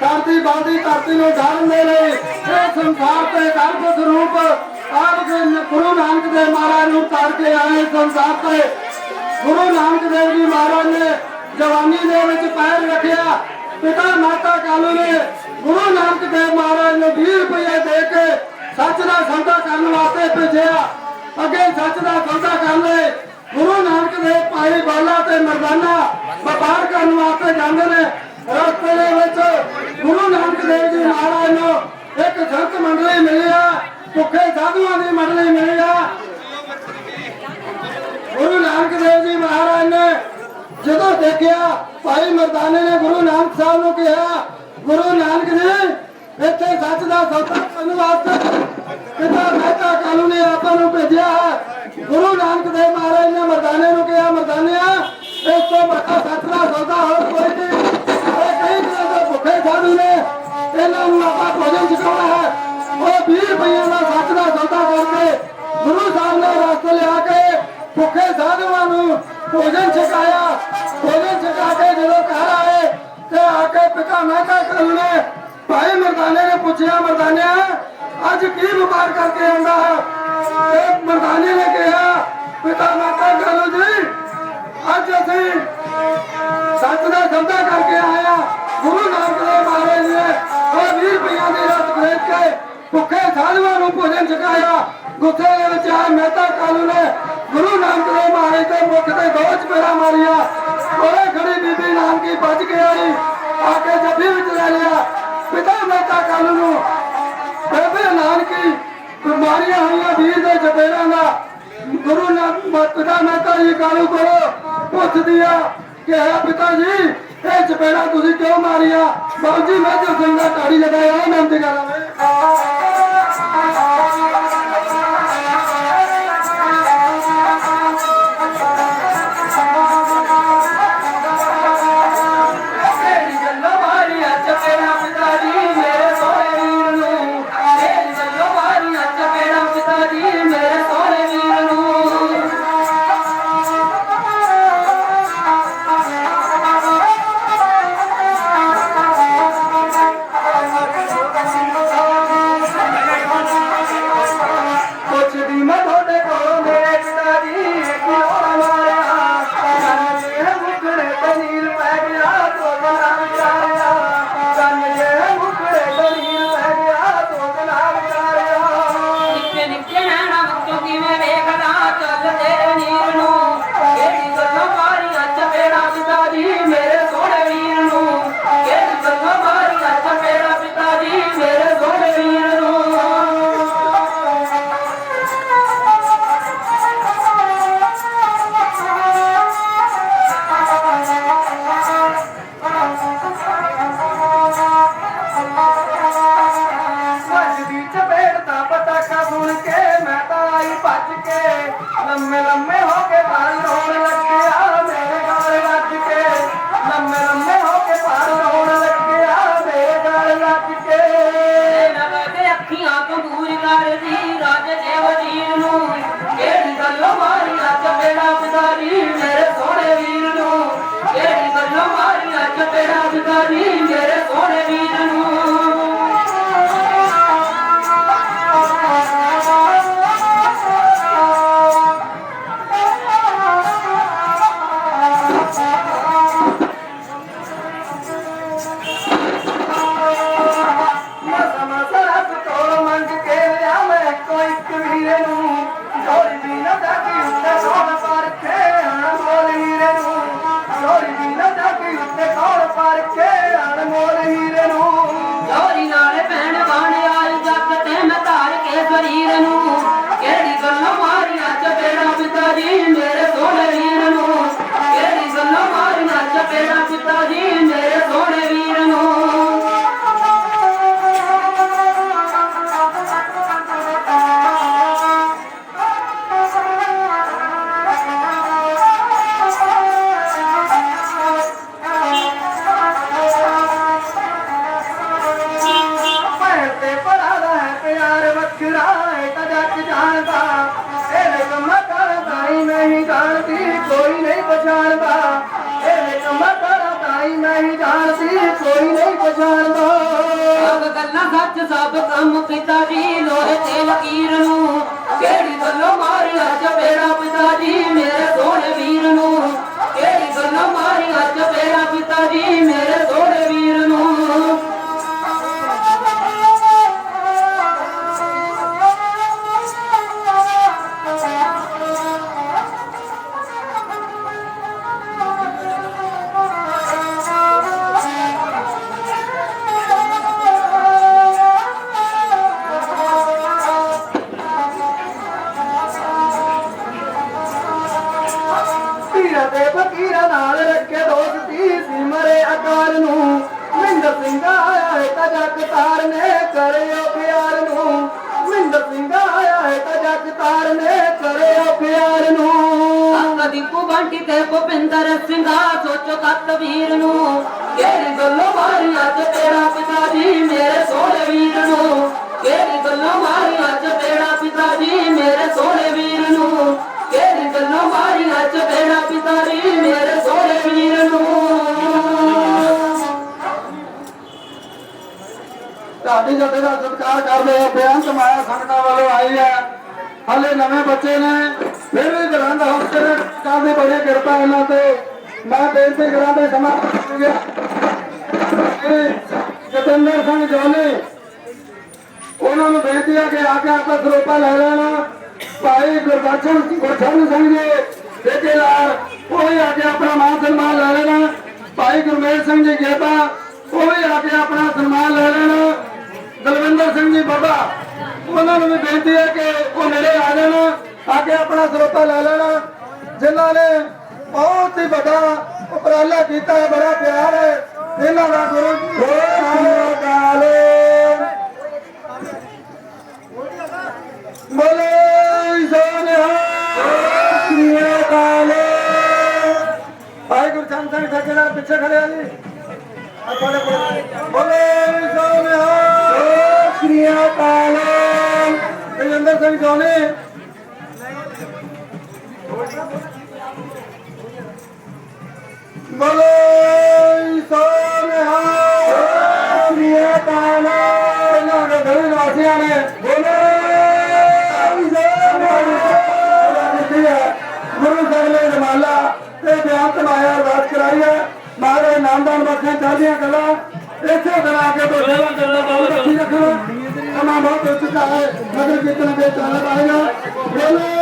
ਧਰਤੀ ਬਾਦੀ, ਧਰਤੀ ਨੂੰ ਧਰਨ ਦੇ ਲਈ ਇਹ ਸੰਸਾਰ ਤੇ ਗਰਭ ਸਰੂਪ ਆਪ ਦੇ ਗੁਰੂ ਨਾਨਕ ਦੇਵ ਮਹਾਰਾਜ ਨੂੰ ਤਾਰ ਕੇ ਆਏ ਸੰਸਾਰ ਤੇ। ਗੁਰੂ ਨਾਨਕ ਦੇਵ ਜੀ ਮਹਾਰਾਜ ਨੇ ਜਵਾਨੀ ਦੇ ਵਿੱਚ ਪੈਰ ਰੱਖਿਆ। ਪਿਤਾ ਮਾਤਾ ਕਾਲੂ ਨੇ ਗੁਰੂ ਨਾਨਕ ਦੇਵ ਮਹਾਰਾਜ ਨੂੰ 20 ਰੁਪਏ ਦੇ ਕੇ ਸੱਚ ਦਾ ਸੌਦਾ ਕਰਨ ਵਾਸਤੇ ਭੇਜਿਆ। ਅੱਗੇ ਸੱਚ ਦਾ ਸੌਦਾ ਕਰ ਲਈ ਗੁਰੂ ਨਾਨਕ ਦੇਵ ਭਾਈ ਬਾਲਾ ਤੇ ਮਰਦਾਨਾ ਵਪਾਰ ਕਰਨ ਵਾਸਤੇ ਜਾਂਦੇ ਨੇ। ਰਸਤੇ ਦੇ ਵਿੱਚ ਗੁਰੂ ਨਾਨਕ ਦੇਵ ਜੀ ਮਹਾਰਾਜ ਨੂੰ ਇੱਕ ਸੰਤ ਮੰਡਲੀ ਮਿਲੀ ਆ, ਭੁੱਖੇ ਸਾਧੂਆਂ ਦੀ ਮੰਡਲੀ ਮਿਲੀ ਆ। ਗੁਰੂ ਨਾਨਕ ਦੇਵ ਜੀ ਮਹਾਰਾਜ ਨੇ ਜਦੋਂ ਦੇਖਿਆ, ਭਾਈ ਮਰਦਾਨੇ ਨੇ ਗੁਰੂ ਨਾਨਕ ਸਾਹਿਬ ਨੂੰ ਕਿਹਾ, ਗੁਰੂ ਨਾਨਕ ਜੀ, ਇੱਥੇ ਸੱਚ ਦਾ ਸੌਦਾ ਕਰਨ ਵਾਸਤੇ ਪਿਤਾ ਮਹਿਤਾ ਕਾਲੂ ਨੇ ਆਪਾਂ ਨੂੰ ਭੇਜਿਆ ਹੈ। ਗੁਰੂ ਨਾਨਕ ਦੇਵ ਮਹਾਰਾਜ ਨੇ ਮਰਦਾਨੇ ਨੂੰ ਕਿਹਾ, ਮਰਦਾਨਿਆ, ਇਸ ਤੋਂ ਵੱਡਾ ਸੱਚ ਦਾ ਸੌਦਾ ਹੋਰ ਕੋਈ ਨਹੀਂ ਇਹ ਕਈ ਭੁੱਖੇ ਸਾਧੂ ਨੇ ਇਹਨਾਂ ਨੂੰ ਆਪਾਂ ਭੋਜਨ ਛਕਾਉਣਾ ਹੈ ਉਹ 20 ਰੁਪਈਆਂ ਦਾ ਸੱਚ ਦਾ ਸੌਦਾ ਕਰਕੇ ਗੁਰੂ ਸਾਹਿਬ ਨੇ ਰਸਤੇ ਲਿਆ ਕੇ ਭੁੱਖੇ ਸਾਧੂਆਂ ਨੂੰ ਭੋਜਨ ਛਕਾਇਆ, ਭੋਜਨ ਛਕਾ ਕੇ ਜਦੋਂ ਘਰ ਆਏ, ਤੇ ਆ ਕੇ ਪਿਤਾ ਮਹਿਤਾ ਕਾਲੂ ਨੇ ਭਾਈ ਮਰਦਾਨੇ ਨੇ ਪੁੱਛਿਆ, ਮਰਦਾਨਿਆ ਸਾਧੂਆਂ ਨੂੰ ਦੇ ਵਿੱਚ ਆ ਮਹਿਤਾ ਕਾਲੂ ਨੇ ਗੁਰੂ ਨਾਨਕ ਦੇਵ ਮਹਾਰਾਜ ਦੇ ਮੁਖ ਤੇ ਦੋ ਚਪੇੜਾ ਮਾਰੀਆ। ਕੋਲੇ ਖੜੀ ਬੀਬੀ ਨਾਨਕੀ ਬਚ ਕੇ ਆਈ। ਆ ਕੇ ਜੱਫੀ ਵਿੱਚ ਲੈ ਲਿਆ। ਪਿਤਾ ਮਹਿਤਾ ਕਾਲੂ ਨੂੰ। ਬੇਬੇ ਨਾਨਕੀ, ਬਿਮਾਰੀਆਂ ਹੋਈਆਂ ਵੀਰ ਦੇ ਚਪੇੜਾਂ ਦਾ। ਗੁਰੂ ਨਾਨਕ ਪਿਤਾ ਮਹਿਤਾ ਜੀ ਕਾਲੂ ਕੋਲੋਂ ਪੁੱਛਦੀ ਆ ਕਿ ਪਿਤਾ ਜੀ, ਇਹ ਚਪੇੜਾ ਤੁਸੀਂ ਕਿਉਂ ਮਾਰੀਆਂ? ਬਾਬੂ ਜੀ, ਮੈਂ ਜੋ ਸਿੰਘ ਦਾ ਲਗਾਇਆ ਇਹ ਨਾਮ ਕੌਣ ਅਣਮੋਲ ਹੀਰੇ ਨੂੰ। ਜੋਰੀ ਨਾਲ ਭੈਣ ਬਣ ਆਈ ਜੱਗ ਤੇ ਮੈਂ ਧਾਰ ਕੇ ਸਰੀਰ ਨੂੰ। ਕਿਹੜੀ ਗੱਲੋਂ ਮਾਰੀਆਂ ਚਪੇੜਾ ਪਿਤਾ ਜੀ ਮੇਰੇ ਸੋਹਣੇ ਵੀਰ ਨੂੰ। ਕਿਹੜੀ ਗੱਲੋਂ ਮਾਰੀਆਂ ਚਪੇੜਾ ਪਿਤਾ ਜੀ ਰਹਿਦਾਰ ਸੀ, ਕੋਈ ਨਹੀਂ ਪਛਾਣਦਾ ਸਭ ਗੱਲਾਂ ਸੱਚ, ਸਭ ਕੰਮ ਪਿਤਾ ਜੀ, ਲੋਹੇ ਤੇ ਵਕੀਰ ਨੂੰ। ਕਿਹੜੀ ਗੱਲੋਂ ਮਾਰਿਆ ਜਬੇੜਾ ਪਿਤਾ ਜੀ, ਮੇਰੇ ਸੋਹਣੇ ਵੀਰ ਨੂੰ। ਕਿਹੜੀ ਗੱਲੋਂ ਮਾਰਿਆ ਜਬੇੜਾ ਪਿਤਾ ਜੀ, ਮੇਰੇ ਭੁਪਿੰਦਰ ਸਿੰਘਾ, ਸੋਚੋ ਕੱਤ ਵੀਰ ਨੂੰ। ਕਿਹੜੀ ਗੱਲੋਂ ਮਾਰੀ ਅੱਜ ਤੇਰਾ ਪਿਤਾ ਜੀ ਮੇਰੇ ਸੋਹਣੇ ਵੀਰ ਨੂੰ? ਕਿਹੜੀ ਗੱਲੋਂ ਮਾਰੀ ਅੱਜ ਤੇਰਾ ਪਿਤਾ ਜੀ ਮੇਰੇ ਸੋਹਣੇ ਵੀਰ ਨੂੰ? ਕਿਹੜੀ ਗੱਲੋਂ ਮਾਰੀ ਅੱਜ ਤੇਰਾ ਪਿਤਾ ਜੀ ਮੇਰੇ ਸੋਹਣੇ ਵੀਰ ਨੂੰ? ਤੁਹਾਡੀ ਜੱਥੇ ਦਾ ਸਤਿਕਾਰ ਕਰਦੇ ਆ ਬੇਅੰਤ ਮਾਇਆ ਸੰਗਤਾਂ ਵੱਲੋਂ ਆਈ ਹੈ। ਹਾਲੇ ਨਵੇਂ ਬੱਚੇ ਨੇ, ਫਿਰ ਵੀ ਬਲੰਦ ਹੌਸਲੇ ਕਾਦੀ ਬੜੀ ਕਿਰਪਾ ਇਹਨਾਂ ਤੇ। ਮੈਂ ਬੇਨਤੀ ਕਰਾਂ ਤੇ ਸਮਾਂ ਗਿਆ। ਜਤਿੰਦਰ ਸਿੰਘ ਜੋਨੀ ਉਹਨਾਂ ਨੂੰ ਬੇਨਤੀ ਹੈ ਕਿ ਆ ਕੇ ਆਪਣਾ ਸਰੋਪਾ ਲੈ ਲੈਣਾ। ਭਾਈ ਗੁਰਬਖਸ਼ ਗੁਰਸ਼ਨ ਸਿੰਘ ਜੀ ਠੇਕੇਦਾਰ ਉਹ ਵੀ ਆ ਕੇ ਆਪਣਾ ਮਾਨ ਸਨਮਾਨ ਲੈ ਲੈਣਾ। ਭਾਈ ਗੁਰਮੇਲ ਸਿੰਘ ਜੀ ਗੇਬਾ ਉਹ ਵੀ ਆ ਕੇ ਆਪਣਾ ਸਨਮਾਨ ਲੈ ਲੈਣਾ। ਦਲਵਿੰਦਰ ਸਿੰਘ ਜੀ ਬਾਬਾ ਉਹਨਾਂ ਨੂੰ ਵੀ ਬੇਨਤੀ ਹੈ ਕਿ ਉਹ ਨੇੜੇ ਆ ਜਾਣ, ਆ ਕੇ ਆਪਣਾ ਸਰੋਤਾ ਲੈ ਲੈਣਾ। ਜਿਨ੍ਹਾਂ ਨੇ ਬਹੁਤ ਹੀ ਵੱਡਾ ਉਪਰਾਲਾ ਕੀਤਾ ਹੈ, ਬੜਾ ਪਿਆਰ ਹੈ। ਇਹਨਾਂ ਦਾ ਗੁਰੂ ਗੋਬਿੰਦ ਬੋਲੇ ਸੋਨਿਹਾ ਸ੍ਰੀ ਭਾਈ ਗੁਰਚੰਦ ਸਿੰਘ ਠੇਕੇਦਾਰ ਪਿੱਛੇ ਖੜਿਆ ਜੀ। ਬੋਲੇ ਸੋਨਿਹਾ ਸ੍ਰੀ ਅਕਾਲ। ਤੇਜਿੰਦਰ ਸਿੰਘ ਜੋਨੀ ਬੋਲੇ ਸੋਨਿਹਾ ਸ੍ਰੀ ਅਕਾਲ ਇਹਨਾਂ ਦੇ ਗਲੀ ਵਾਸੀਆਂ ਨੇ ਬੋਲੇ। ਗੁਰੂ ਸਾਹਿਬ ਨੇ ਰਮਾਲਾ ਤੇ ਬਿਆਨ ਮਾਇਆ ਅਰਦਾਸ ਕਰਾਈ ਹੈ। ਮਹਾਰਾਜ ਨਾਮਦਾਨ ਬਖਸ਼ੇ ਚਾਹਦੀਆਂ ਗੱਲਾਂ। ਇੱਥੇ ਬਣਾ ਕੇ ਤੋਂ ਸੇਵਾ ਕਰਨਾ ਬਹੁਤ ਰੱਖਣਾ। ਸਮਾਂ ਬਹੁਤ ਹੋ ਚੁੱਕਾ ਹੈ ਨਗਰ ਕੀਰਤਨ ਦੇ ਚਾਲਕ ਆਏਗਾ ਬੋਲੇ